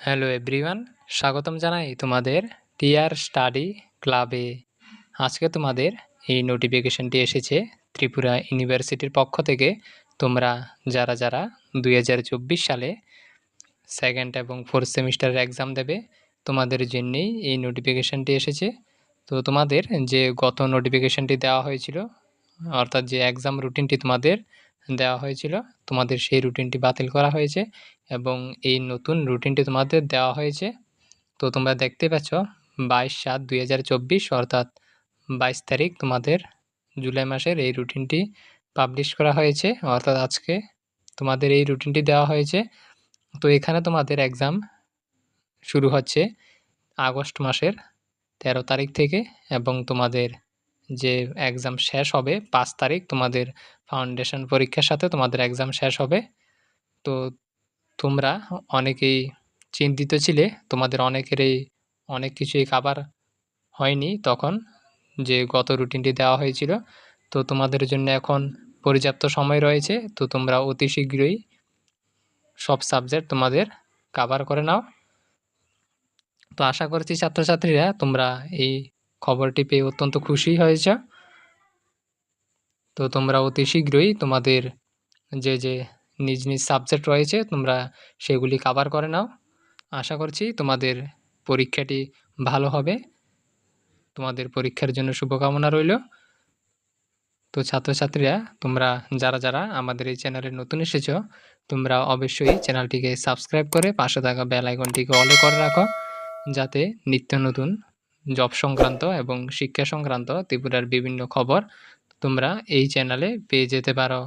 Hello everyone স্বাগতম জানাই তোমাদের টিআর স্টাডি ক্লাবে আজকে তোমাদের এই নোটিফিকেশনটি এসেছে ত্রিপুরা ইউনিভার্সিটির পক্ষ থেকে। তোমরা যারা যারা দু হাজার চব্বিশ সালে সেকেন্ড এবং ফোর্থ সেমিস্টারের এক্সাম দেবে, তোমাদের জন্যেই এই নোটিফিকেশনটি এসেছে। তো তোমাদের যে গত নোটিফিকেশনটি দেওয়া হয়েছিল, অর্থাৎ যে এক্সাম রুটিনটি তোমাদের দেওয়া হয়েছিল। তোমাদের সেই রুটিনটি বাতিল করা হয়েছে এবং এই নতুন রুটিনটি তোমাদের দেওয়া হয়েছে। তো তোমরা দেখতে পাচ্ছ, বাইশ সাত দুই অর্থাৎ বাইশ তারিখ তোমাদের জুলাই মাসের এই রুটিনটি পাবলিশ করা হয়েছে। অর্থাৎ আজকে তোমাদের এই রুটিনটি দেওয়া হয়েছে। তো এখানে তোমাদের এক্সাম শুরু হচ্ছে আগস্ট মাসের তেরো তারিখ থেকে এবং তোমাদের যে এক্সাম শেষ হবে পাঁচ তারিখ তোমাদের ফাউন্ডেশন পরীক্ষার সাথে তোমাদের এক্সাম শেষ হবে। তো তোমরা অনেকেই চিন্তিত ছিলে, তোমাদের অনেকেরই অনেক কিছুই কাবার হয়নি তখন যে গত রুটিনটি দেওয়া হয়েছিল। তো তোমাদের জন্য এখন পর্যাপ্ত সময় রয়েছে, তো তোমরা অতি শীঘ্রই সব সাবজেক্ট তোমাদের কাভার করে নাও। তো আশা করছি ছাত্রছাত্রীরা তোমরা এই খবরটি পেয়ে অত্যন্ত খুশি হয়েছ তো তোমরা অতি শীঘ্রই তোমাদের যে যে নিজ নিজ সাবজেক্ট রয়েছে, তোমরা সেগুলি কাভার করে নাও। আশা করছি তোমাদের পরীক্ষাটি ভালো হবে। তোমাদের পরীক্ষার জন্য শুভকামনা রইল। তো ছাত্রছাত্রীরা, তোমরা যারা যারা আমাদের এই চ্যানেলে নতুন এসেছ, তোমরা অবশ্যই চ্যানেলটিকে সাবস্ক্রাইব করে পাশে থাকা বেল আইকনটিকে অলে করে রাখো। যাতে নিত্য নতুন জব সংক্রান্ত এবং শিক্ষা সংক্রান্ত ত্রিপুরার বিভিন্ন খবর তোমরা এই চ্যানেলে পেয়ে যেতে পারো।